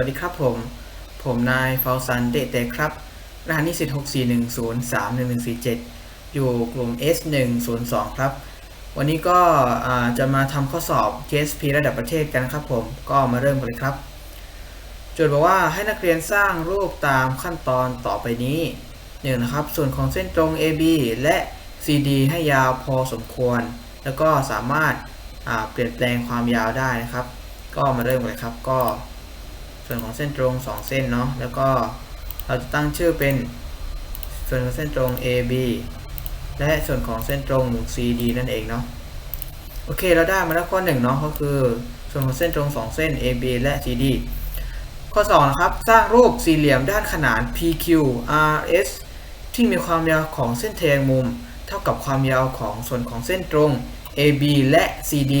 วัสดีครับผม ผมนายฟาวซันเดเตครับ รหัสนิสิต641031147 อยู่กลุ่ม S102 ครับ วันนี้ก็จะมาทำข้อสอบ KSP ระดับประเทศกันนะครับผม ก็มาเริ่มกันเลยครับโจทย์บอกว่าให้นักเรียนสร้างรูปตามขั้นตอนต่อไปนี้หนึ่งนะครับ ส่วนของเส้นตรง AB และ CD ให้ยาวพอสมควร แล้วก็สามารถเปลี่ยนแปลงความยาวได้นะครับ ก็มาเริ่มกันเลยครับ ก็ ส่วนของเส้นตรง 2 เส้นเนาะแล้วก็เราจะตั้งชื่อเป็นส่วนของเส้นตรง AB และส่วนของเส้นตรง CD นั่นเองเนาะโอเคเราได้มาแล้วข้อ1เนาะก็คือส่วนของเส้นตรง 2 เส้น AB และ CD ข้อ2นะครับสร้างรูปสี่เหลี่ยมด้านขนาน PQRS ที่มีความยาวของเส้นแทงมุม เท่ากับความยาวของส่วนของเส้นตรง AB และ CD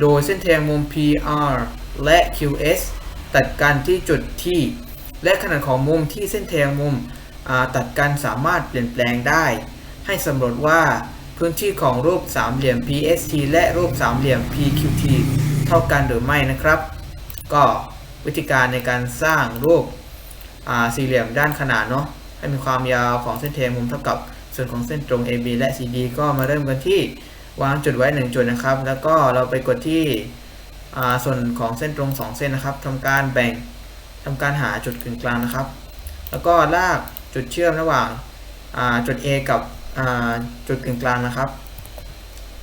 โดยเส้นแทงมุม PR และ QS ตัดกันที่จุดที่ และขนาดของมุมที่เส้นแทงมุมตัดกันสามารถเปลี่ยนแปลงได้ ให้สำรวจว่าพื้นที่ของรูปสามเหลี่ยม PST และรูปสามเหลี่ยม PQT เท่ากันหรือไม่นะครับ ก็วิธีการในการสร้างรูปสี่เหลี่ยมด้านขนานเนาะให้มีความยาวของเส้นแทงมุมเท่ากับส่วนของเส้นตรง AB และ CD ก็มาเริ่มกันที่วางจุดไว้ 1 จุดนะครับ แล้วก็เราไปกดที่ ส่วนของเส้นตรง 2 เส้นนะครับทำการแบ่งทำการหาจุดกึ่งกลางนะครับ แล้วก็ลากจุดเชื่อมระหว่างาจุด A กับจุดกึ่งกลางนะครับ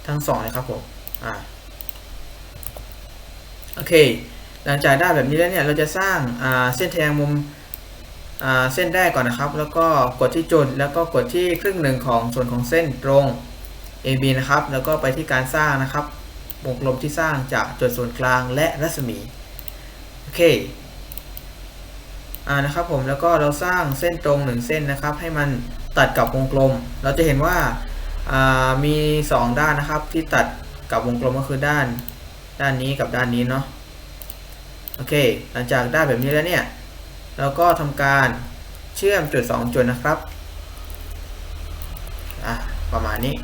ทั้งสองเลยครับผมอโอเค หลังจากได้แบบนี้แล้วเนี่ยเราจะสร้างาเส้นแทงมุมเส้นแรกก่อนนะครับ แล้วก็กดที่จุดแล้วก็กดที่ครึ่งหนึ่งของส่วนของเส้นตรง AB นะครับ แล้วก็ไปที่การสร้างนะครับ วงกลมที่สร้างจากจุดศูนย์กลางและรัศมี โอเค อ่านะครับผมแล้วก็เราสร้างเส้นตรงหนึ่งเส้นนะครับ ให้มันตัดกับวงกลม เราจะเห็นว่าามี 2 ด้านนะครับ ที่ตัดกับวงกลมก็คือด้าน ด้านนี้กับด้านนี้เนาะโอเค หลังจากได้แบบนี้แล้วเนี่ย เราก็ทำการเชื่อมจุด 2 จุดนะครับอะประมาณนี้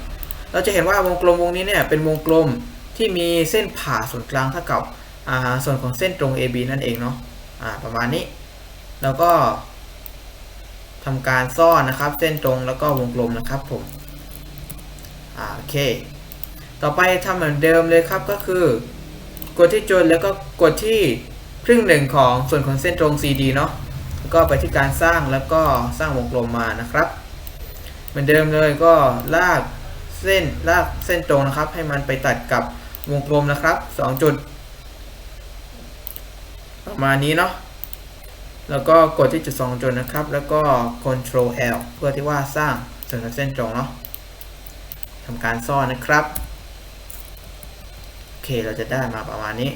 เราจะเห็นว่าวงกลมวงนี้เนี่ยเป็นวงกลม ที่มีเส้นผ่าศูนย์กลางเท่ากับส่วนของเส้นตรง AB นั่นเองเนาะประมาณนี้ แล้วก็ทำการซ่อนนะครับ เส้นตรงแล้วก็วงกลมนะครับผมอโอเค ต่อไปทำเหมือนเดิมเลยครับก็คือกดที่จุดแล้วก็กดที่ครึ่งหนึ่งของส่วนของเส้นตรง CD เนาะแล้วก็ไปที่การสร้างแล้วก็สร้างวงกลมมานะครับ เหมือนเดิมเลยก็ลากเส้นลากเส้นตรงนะครับ ให้มันไปตัดกับ วงกลมนะครับ2จุด ประมาณนี้เนาะแล้วก็กดที่จุด2จุดนะครับ แล้วก็ Ctrl L เพื่อที่ว่าสร้างส่วนของเส้นตรงเนาะทำการซ่อนนะครับโอเคเราจะได้มาประมาณนี้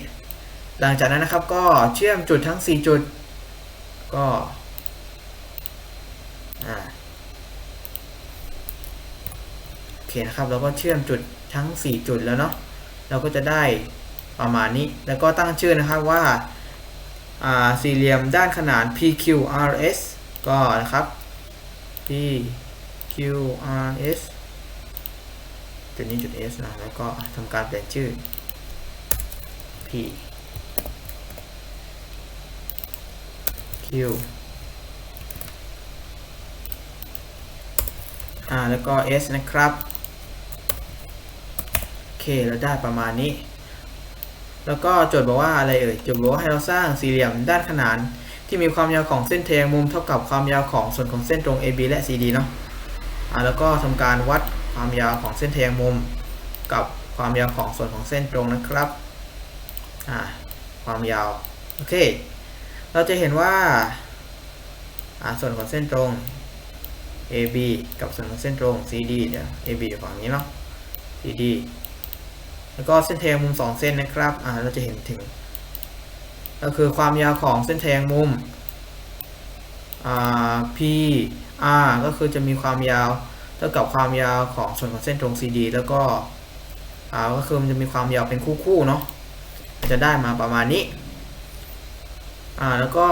หลังจากนั้นนะครับก็เชื่อมจุดทั้ง 4 จุด ก็อ่าโอเคนะครับ เราก็เชื่อมจุดทั้ง 4 จุดแล้วเนาะ เราก็จะได้ประมาณนี้ แล้วก็ตั้งชื่อนะครับว่าสี่เหลี่ยมด้านขนาน PQRS ก็นะครับ PQRS จุดนี้จุด S นะ แล้วก็ทำการเปลี่ยนชื่อ P Q อ่า แล้วก็ S นะครับ เคเราได้ประมาณนี้ แล้วก็โจทย์บอกว่าอะไรเอ่ยโจทย์บอกว่าให้เราสร้างสี่เหลี่ยมด้านขนาน ที่มีความยาวของเส้นแทงมุมเท่ากับความยาวของส่วนของเส้นตรง AB และ CD เนาะอ่าแล้วก็ทำการวัดความยาวของเส้นแทงมุม กับความยาวของส่วนของเส้นตรงนะครับอ่าความยาวโอเค เราจะเห็นว่าอ่าส่วนของเส้นตรง AB กับส่วนของเส้นตรง CD เดี๋ยว AB อยู่ฝั่งนี้เนาะ CD แล้วก็เส้นแทงมุม 2 เส้นนะครับ อ่า เราจะเห็นถึง ก็คือความยาวของเส้นแทงมุม อ่า P R ก็คือจะมีความยาวเท่ากับความยาวของส่วนของเส้นตรง CD แล้วก็ อ่า ก็คือมันจะมีความยาวเป็นคู่ๆเนาะ จะได้มาประมาณนี้ อ่า แล้วก็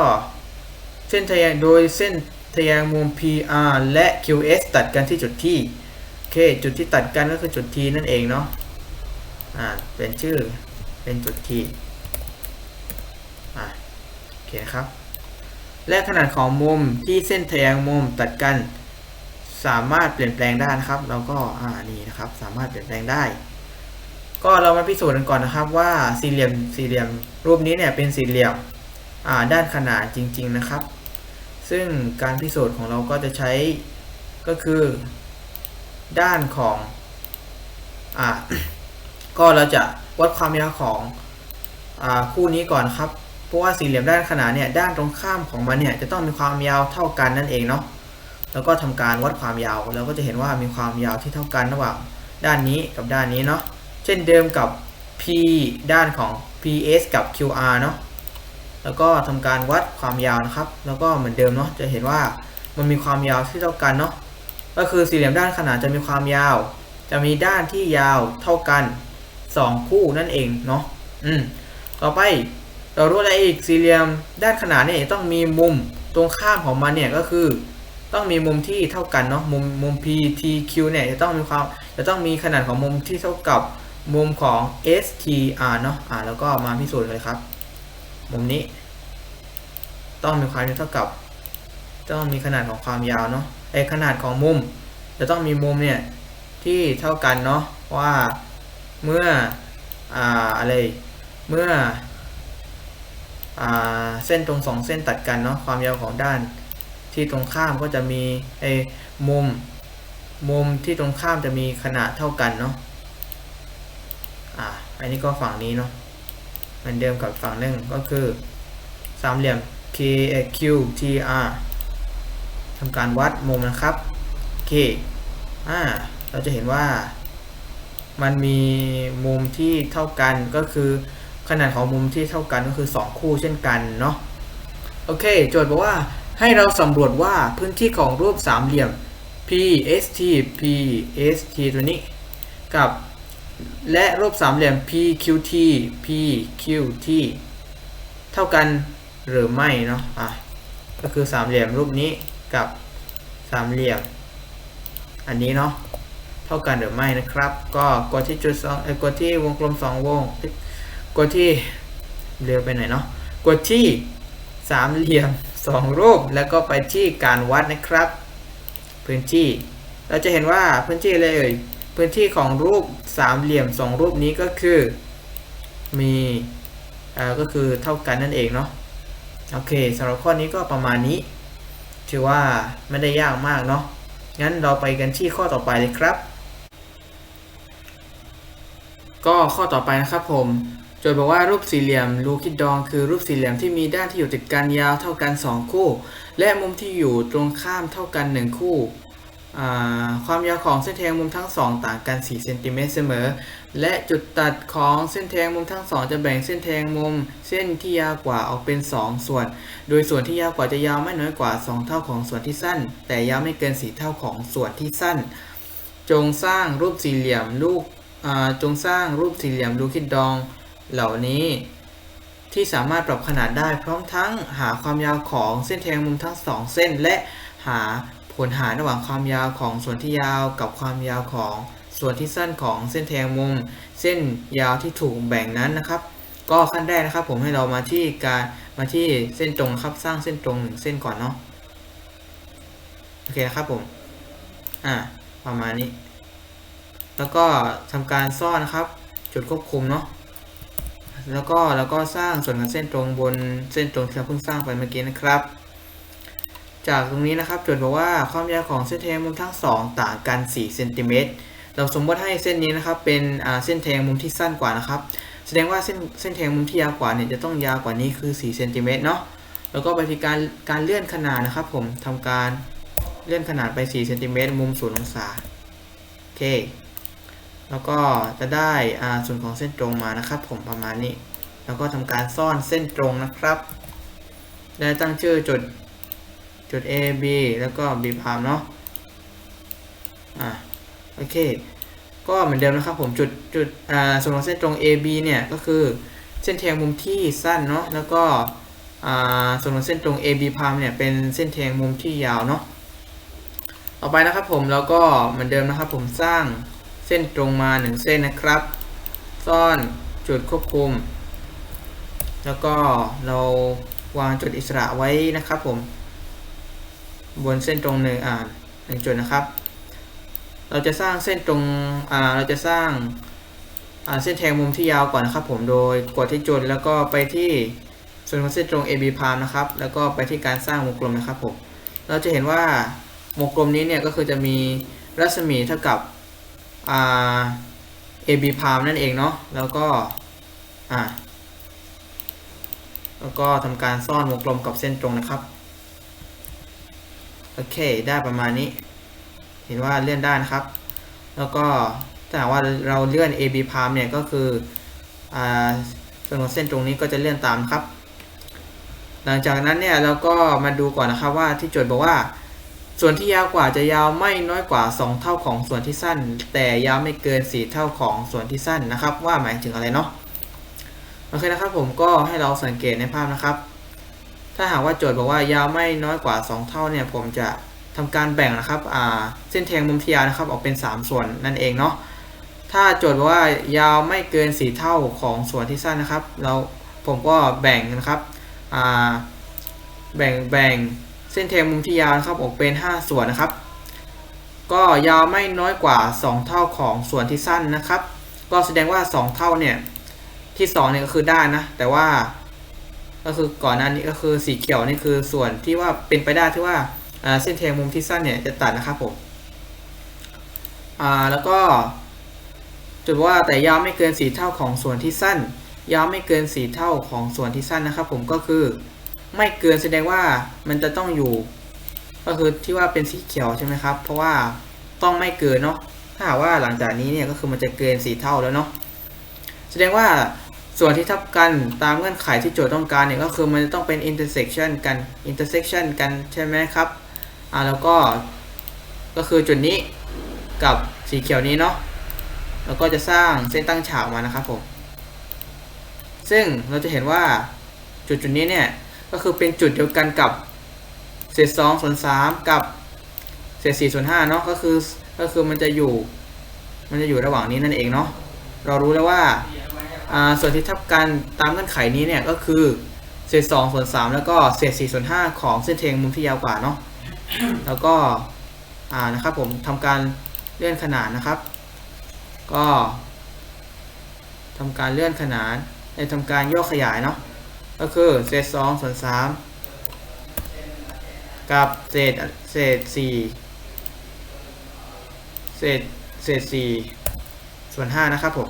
เส้นทะแยงโดยเส้นทะแยงมุม PR และ QS ตัดกันที่จุดที่ โอเค จุดที่ตัดกันก็คือจุด T นั่นเองเนาะ อ่าเป็นชื่อเป็นจุด T อ่าโอเคเคครับ และขนาดของมุมที่เส้นแทงมุมตัดกัน สามารถเปลี่ยนแปลงได้นะครับ เราก็อ่านี่นะครับ สามารถเปลี่ยนแปลงได้ ก็เรามาพิสูจน์กันก่อนนะครับว่าสี่เหลี่ยมสี่เหลี่ยมรูปนี้เนี่ยเป็นสี่เหลี่ยมอ่าด้านขนาดจริง ๆนะครับ ซึ่งการพิสูจน์ของเราก็จะใช้ก็คือ ด้านของอ่า ก็เราจะวัดความยาวของอคู่นี้ก่อนครับ เพราะว่าสี่เหลี่ยมด้านขนานเนี่ยด้านตรงข้ามของมันเนี่ยจะต้องมีความยาวเท่ากันนั่นเองเนาะ แล้วก็ทำการวัดความยาวเราก็จะเห็นว่ามีความยาวที่เท่ากันระหว่างด้านนี้กับด้านนี้เนาะ เช่นเดิมกับ P ด้านของ PS กับ QR เนาะ แล้วก็ทำการวัดความยาวนะครับ แล้วก็เหมือนเดิมเนาะจะเห็นว่ามันมีความยาวที่เท่ากันเนาะ ก็คือสี่เหลี่ยมด้านขนานจะมีความยาว จะมีด้านที่ยาวเท่ากัน 2 คู่นั่นเองเนาะอืมต่อไปเรารู้อะไรอีกสี่เหลี่ยมด้านขนานเนี่ยต้องมีมุมตรงข้ามของมันเนี่ยก็คือ ต้องมีมุมที่เท่ากันเนาะมุมมุม P T Q เนี่ยจะต้องมีความจะต้องมีขนาดของมุมที่เท่ากับมุมของ S T R เนาะอ่าแล้วก็มาพิสูจน์เลยครับ มุมนี้ ต้องมีความเท่ากับ ต้องมีขนาดของความยาวเนาะไอขนาดของมุม จะต้องมีมุมเนี่ยที่เท่ากันเนาะว่า เมื่ออ่าอะไรเมื่ออ่าเส้นตรงสองเส้นตัดกันเนาะความยาวของด้านที่ตรงข้ามก็จะมีไอ้มุมมุมที่ตรงข้ามจะมีขนาดเท่ากันเนาะอ่าอันนี้ก็ฝั่งนี้เนาะเหมือนเดิมกับฝั่งหนึ่งก็คือสามเหลี่ยม K Q T R ทำการวัดมุมนะครับ K อ่าเราจะเห็นว่า มันมีมุมที่เท่ากันก็คือขนาดของมุมที่เท่ากันก็คือ 2 คู่เช่นกันเนาะโอเค โจทย์บอกว่าให้เราสำรวจว่าพื้นที่ของรูปสามเหลี่ยม PST PST ตัวนี้ กับ และรูปสามเหลี่ยม PQT PQT เท่ากันหรือไม่เนาะอะก็คือสามเหลี่ยมรูปนี้กับสามเหลี่ยม อันนี้เนาะ เท่ากันหรือไม่นะครับ ก็กดที่จุดสองเอ้ยกดที่วงกลมสองวง กดที่เร็วไปหน่อยเนาะกดที่สามเหลี่ยมสองรูป แล้วก็ไปที่การวัดนะครับ พื้นที่ เราจะเห็นว่าพื้นที่อะไรเอ่ยพื้นที่ของรูปสามเหลี่ยมสองรูปนี้ก็คือมีอ่าก็คือเท่ากันนั่นเองเนาะโอเคสำหรับข้อนี้ก็ประมาณนี้ ถือว่าไม่ได้ยากมากเนาะงั้นเราไปกันที่ข้อต่อไปเลยครับ ก็ข้อต่อไปนะครับผม โจทย์บอกว่ารูปสี่เหลี่ยมลูคิดดองคือรูปสี่เหลี่ยมที่มีด้านที่อยู่ติดกันยาวเท่ากัน 2 คู่ และมุมที่อยู่ตรงข้ามเท่ากัน 1 คู่อ่ความยาวของเส้นแทงมุมทั้ง 2 ต่างกัน 4 เซนติเมตรเสมอ และจุดตัดของเส้นแทงมุมทั้ง 2 จะแบ่งเส้นแทงมุม เส้นที่ยาวกว่าออกเป็น 2 ส่วน โดยส่วนที่ยาวกว่าจะยาวไม่น้อยกว่า 2 เท่าของส่วนที่สั้น แต่ยาวไม่เกิน 4 เท่าของส่วนที่สั้น จงสร้างรูปสี่เหลี่ยมลูก จงสร้างรูปสี่เหลี่ยมลูคิดดองเหล่านี้ ที่สามารถปรับขนาดได้พร้อมทั้งหาความยาวของเส้นแทงมุมทั้งสองเส้น และหาผลหารระหว่างความยาวของส่วนที่ยาวกับความยาวของส่วนที่สั้นของเส้นแทงมุม เส้นยาวที่ถูกแบ่งนั้นนะครับ ก็ขั้นแรกนะครับผมให้เรามาที่การมาที่เส้นตรงครับสร้างเส้นตรงหนึ่งเส้นก่อนเนาะโอเคนะครับผมอ่าประมาณนี้ แล้วก็ทำการซ่อนนะครับ จุดควบคุมเนาะแล้วก็แล้วก็สร้างส่วนของเส้นตรงบนเส้นตรงที่เราเพิ่งสร้างไปเมื่อกี้นะครับ จากตรงนี้นะครับโจทย์บอกว่าความยาวของเส้นแทงมุมทั้ง 2 ต่างกัน4เซนติเมตรเราสมมติให้เส้นนี้นะครับเป็นเส้นแทงมุมที่สั้นกว่านะครับ แสดงว่าเส้นเส้นแทงมุมที่ยาวกว่าเนี่ยจะต้องยาวกว่านี้คือ4เซนติเมตรเนาะแล้วก็ไปที่การการเลื่อนขนาดนะครับ ผมทำการเลื่อนขนาดไป4เซนติเมตรมุม0องศาโอเค แล้วก็จะได้ส่วนของเส้นตรงมานะครับ ผมประมาณนี้ แล้วก็ทำการซ่อนเส้นตรงนะครับ ได้ตั้งชื่อจุดจุด A B แล้วก็ B พามเนาะอ่าโอเค ก็เหมือนเดิมนะครับผมจุดจุดอ่าส่วนของเส้นตรง A B เนี่ยก็คือเส้นแทงมุมที่สั้นเนาะแล้วก็อ่าส่วนของเส้นตรง A B พามเนี่ยเป็นเส้นแทงมุมที่ยาวเนาะต่อไปนะครับผมแล้วก็เหมือนเดิมนะครับผมสร้าง เส้นตรงมาหนึ่งเส้นนะครับ ซ่อนจุดควบคุม แล้วก็เราวางจุดอิสระไว้นะครับผม บนเส้นตรงหนึ่งอ่าหนึ่งจุดนะครับ เราจะสร้างเส้นตรงอ่าเราจะสร้างอ่าเส้นแทงมุมที่ยาวก่อนนะครับ ผมโดยกดที่จุดแล้วก็ไปที่ส่วนของเส้นตรง AB พามนะครับ แล้วก็ไปที่การสร้างวงกลมนะครับผมเราจะเห็นว่าวงกลมนี้เนี่ยก็คือจะมีรัศมีเท่ากับ อ่า AB พามนั่นเองเนาะแล้วก็อ่าแล้วก็ทำการซ่อนวงกลมกับเส้นตรงนะครับ โอเค ได้ประมาณนี้ เห็นว่าเลื่อนได้นะครับ แล้วก็ถ้าหากว่าเราเลื่อน AB palm เนี่ยก็คืออ่าส่วนของเส้นตรงนี้ก็จะเลื่อนตามครับ หลังจากนั้นเนี่ยเราก็มาดูก่อนนะครับว่าที่โจทย์บอกว่า ส่วนที่ยาวกว่าจะยาวไม่น้อยกว่า 2 เท่าของส่วนที่สั้น แต่ยาวไม่เกิน 4 เท่าของส่วนที่สั้นนะครับ ว่าหมายถึงอะไรเนาะโอเคนะครับผมก็ให้เราสังเกตในภาพนะครับ ถ้าหากว่าโจทย์บอกว่ายาวไม่น้อยกว่า 2 เท่าเนี่ยผมจะทำการแบ่งนะครับอ่าเส้นแทงมุมที่ยาวนะครับ ออกเป็น 3 ส่วนนั่นเองเนาะถ้าโจทย์บอกว่ายาวไม่เกิน 4 เท่าของส่วนที่สั้นนะครับ เราผมก็แบ่งนะครับอ่าแบ่งแบ่ง เส้นแทงมุมที่ยาวนะครับออกเป็น 5 ส่วนนะครับ ก็ยาวไม่น้อยกว่า 2 เท่าของส่วนที่สั้นนะครับ ก็แสดงว่า 2 เท่าเนี่ยที่2เนี่ยก็คือได้นะ แต่ว่าก็คือก่อนหน้านี้ก็คือสีเขียวนี่คือส่วนที่ว่าเป็นไปได้ที่ว่าเส้นแทงมุมที่สั้นเนี่ยจะตัดนะครับผมแล้วก็จุดว่าแต่ยาวไม่เกินสีเท่าของส่วนที่สั้น ยาวไม่เกินสีเท่าของส่วนที่สั้นนะครับ ผมก็คือ ไม่เกินแสดงว่ามันจะต้องอยู่ ก็คือที่ว่าเป็นสีเขียวใช่ไหมครับ เพราะว่าต้องไม่เกินเนาะถ้าหากว่าหลังจากนี้เนี่ยก็คือมันจะเกินสีเท่าแล้วเนาะแสดงว่าส่วนที่ทับกันตามเงื่อนไขที่โจทย์ต้องการเนี่ยก็คือมันจะต้องเป็น intersection กัน intersection กันใช่ไหมครับอ่าแล้วก็ก็คือจุดนี้กับสีเขียวนี้เนาะแล้วก็จะสร้างเส้นตั้งฉากมานะครับผมซึ่งเราจะเห็นว่าจุดจุดนี้เนี่ย ก็คือเป็นจุดเดียวกันกับเศษ2ส่วน3กับเศษ4ส่วน5เนาะก็คือก็คือมันจะอยู่มันจะอยู่ระหว่างนี้นั่นเองเนาะเรารู้แล้วว่าส่วนที่ทับกันตามเงื่อนไขนี้เนี่ยก็คือเศษ2ส่วน3แล้วก็เศษ4ส่วน5ของเส้นแทงมุมที่ยาวกว่าเนาะแล้วก็อ่านะครับผมทำการเลื่อนขนานนะครับ ก็ทำการเลื่อนขนานในทำการย่อขยายเนาะ ก็คือเศษ2ส่วน3กับเศษเศษ4เศษเศษ4ส่วน5นะครับผม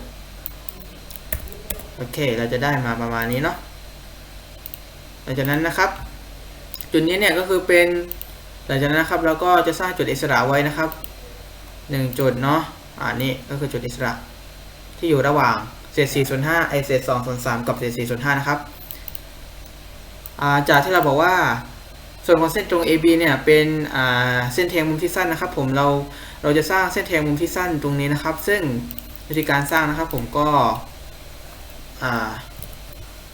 โอเคเราจะได้มาประมาณนี้เนาะหลังจากนั้นนะครับ จุดนี้เนี่ยก็คือเป็นหลังจากนั้นนะครับเราก็จะสร้างจุดอิสระไว้นะครับหนึ่งจุดเนาะอ่านี่ก็คือจุดอิสระที่อยู่ระหว่างเศษ4ส่วน5ไอเศษ2ส่วน3กับเศษ4ส่วน5นะครับ จากที่เราบอกว่าส่วนของเส้นตรง AB เนี่ยเป็นเส้นแทงมุมที่สั้นนะครับ ผมเราเราจะสร้างเส้นแทงมุมที่สั้นตรงนี้นะครับ ซึ่งวิธีการสร้างนะครับ ผมก็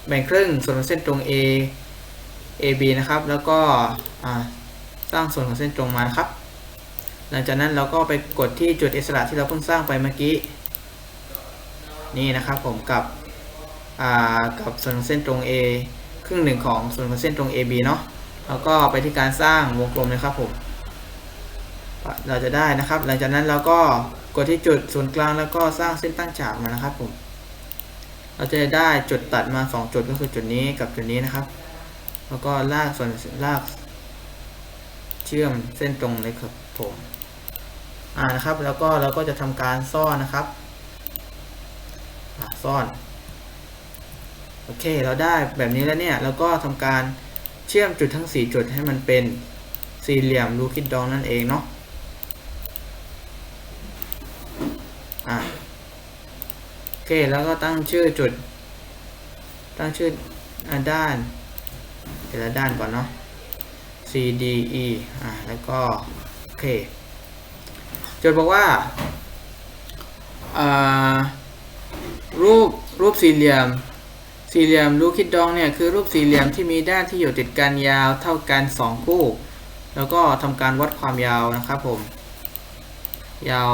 แบ่งครึ่งส่วนของเส้นตรง A AB นะครับ แล้วก็สร้างส่วนของเส้นตรงมานะครับ หลังจากนั้นเราก็ไปกดที่จุดอิสระที่เราเพิ่งสร้างไปเมื่อกี้นี่นะครับผมกับกับส่วนของเส้นตรง A ครึ่งหนึ่งของส่วนของเส้นตรง AB เนาะแล้วก็ไปที่การสร้างวงกลมนะครับผมเราจะได้นะครับ หลังจากนั้นเราก็กดที่จุดศูนย์กลางแล้วก็สร้างเส้นตั้งฉากมานะครับผมเราจะได้จุดตัดมา 2 จุดก็คือจุดนี้กับจุดนี้นะครับ แล้วก็ลากส่วนลาก เชื่อมเส้นตรงเลยครับผมอ่านะครับ แล้วก็เราก็จะทำการซ่อนนะครับซ่อน โอเค เราได้แบบนี้แล้วเนี่ยแล้วก็ทำการเชื่อมจุดทั้ง 4 จุดให้มันเป็นสี่เหลี่ยมรูคิดดองนั่นเองเนาะอ่าโอเค แล้วก็ตั้งชื่อจุด ตั้งชื่อด้านแต่ละด้านก่อนเนาะ C D E อ่าแล้วก็ โอเคจทย์บอกว่าอ่า รูปรูปสี่เหลี่ยม สี่เหลี่ยมรูคิดดองเนี่ยคือรูปสี่เหลี่ยมที่มีด้านที่อยู่ติดกันยาวเท่ากัน 2 คู่ แล้วก็ทำการวัดความยาวนะครับผม ยาว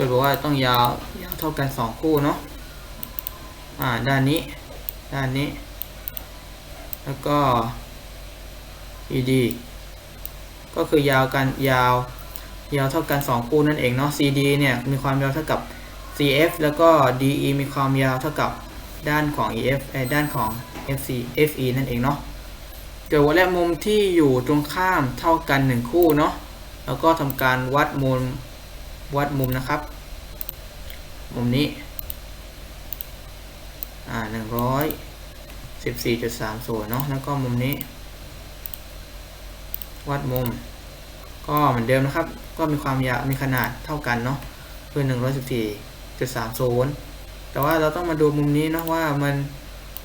จทย์บอกว่าต้องยาวยาวเท่ากัน 2 คู่เนาะอ่าด้านนี้ด้านนี้ แล้วก็ ed ก็คือยาวกันยาวยาวเท่ากัน 2 คู่นั่นเองเนาะ cd เนี่ยมีความยาวเท่ากับ cf แล้วก็ de มีความยาวเท่ากับ ด้านของ ef เอด้านของ fc fe นั่นเองเนาะเกิดว่าและมุมที่อยู่ตรงข้ามเท่ากัน 1 คู่เนาะแล้วก็ทำการวัดมุมวัดมุมนะครับ มุมนี้อ่าหนึ่งร้อยสิบสี่จุดสามศูนย์เนาะแล้วก็มุมนี้ วัดมุม ก็เหมือนเดิมนะครับ ก็มีความยาวมีขนาดเท่ากันเนาะคือหนึ่งร้อยสิบสี่จุดสามศูนย์ แต่ว่าเราต้องมาดูมุมนี้นะว่ามัน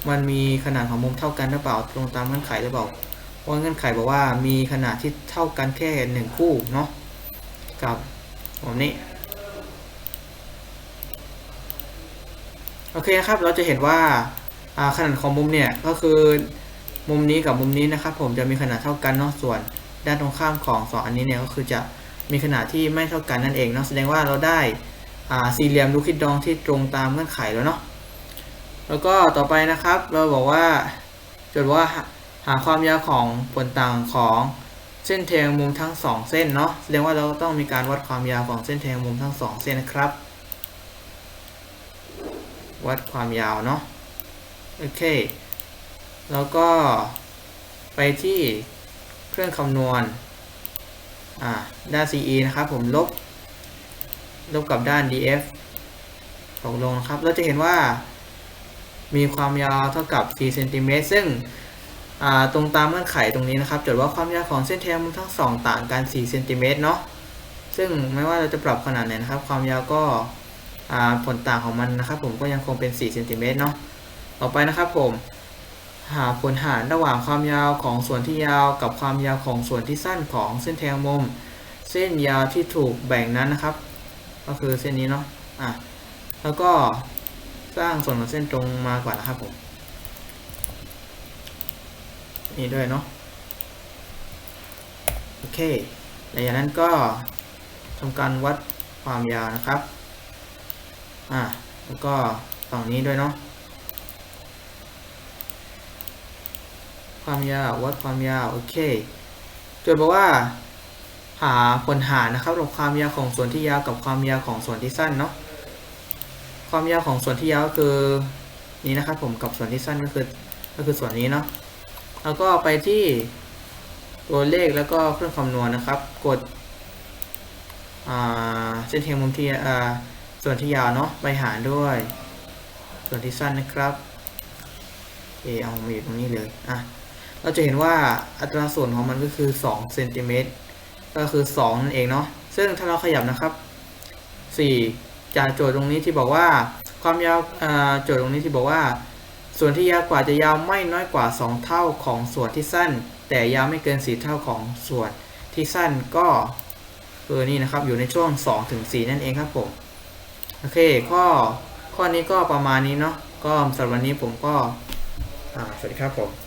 มันมีขนาดของมุมเท่ากันหรือเปล่าตรงตามเงื่อนไขหรือเปล่าเพราะเงื่อนไขบอกว่ามีขนาดที่เท่ากันแค่หนึ่งคู่เนาะกับมุมนี้โอเคครับเราจะเห็นว่าขนาดของมุมเนี่ยก็คือมุมนี้กับมุมนี้นะครับ ผมจะมีขนาดเท่ากันเนาะส่วนด้านตรงข้ามของสองอันนี้เนี่ยก็คือจะมีขนาดที่ไม่เท่ากันนั่นเองเนาะแสดงว่าเราได้ สี่เหลี่ยมลูคิดดองที่ตรงตามเงื่อนไขแล้วเนาะแล้วก็ต่อไปนะครับเราบอกว่าจดว่าหาความยาวของผลต่างของเส้นแทงมุมทั้งสองเส้นเนาะแสดงว่าเราต้องมีการวัดความยาวของเส้นแทงมุมทั้งสองเส้นนะครับ วัดความยาวเนาะโอเค แล้วก็ไปที่เครื่องคำนวณอ่าด้าน CE นะครับผมลบ ลบกับด้าน DF ตกลงนะครับ เราจะเห็นว่า มีความยาวเท่ากับ4เซนติเมตรซึ่งตรงตามเงื่อนไขตรงนี้นะครับจดว่าความยาวของเส้นแทงมุมทั้งสองต่างกัน4เซนติเมตรเนาะซึ่งไม่ว่าเราจะปรับขนาดไหนนะครับ ความยาวก็ผลต่างของมันนะครับ ผมก็ยังคงเป็น4เซนติเมตรเนาะต่อไปนะครับผม หาผลหารระหว่างความยาวของส่วนที่ยาวกับความยาวของส่วนที่สั้นของเส้นแทงมุม เส้นยาวที่ถูกแบ่งนั้นนะครับ ก็คือเส้นนี้เนาะอะแล้วก็สร้างส่วนของเส้นตรงมาก่อนนะครับผมนี่ด้วยเนาะโอเคหลังจากนั้นก็ทำการวัดความยาวนะครับอ่าแล้วก็ฝั่งนี้ด้วยเนาะความยาววัดความยาวโอเคโจทย์บอกว่า หาผลหารนะครับระหว่างความยาวของส่วนที่ยาวกับความยาวของส่วนที่สั้นเนาะความยาวของส่วนที่ยาวก็คือนี้นะครับผมกับส่วนที่สั้นก็คือก็คือส่วนนี้เนาะแล้วก็ไปที่ตัวเลขแล้วก็เครื่องคำนวณนะครับ กดเส้นเทียมมุมที่ส่วนที่ยาวเนาะไปหารด้วย ส่วนที่สั้นนะครับโอเคเอามาอยู่ตรงนี้เลยอะเราจะเห็นว่าอัตราส่วนของมันก็คือ2เซนติเมตร ก็คือ 2 นั่นเองเนาะซึ่งถ้าเราขยับนะครับ 4 จากโจทย์ตรงนี้ที่บอกว่า ความยาวอ่าโจทย์ตรงนี้ที่บอกว่า ส่วนที่ยาวกว่าจะยาวไม่น้อยกว่า 2 เท่าของส่วนที่สั้น แต่ยาวไม่เกิน 4 เท่าของส่วนที่สั้นก็คือนี่นะครับอยู่ในช่วง 2 ถึง 4 นั่นเองครับผมโอเคข้อข้อนี้ก็ประมาณนี้เนาะก็สำหรับวันนี้ผมก็สวัสดีครับผม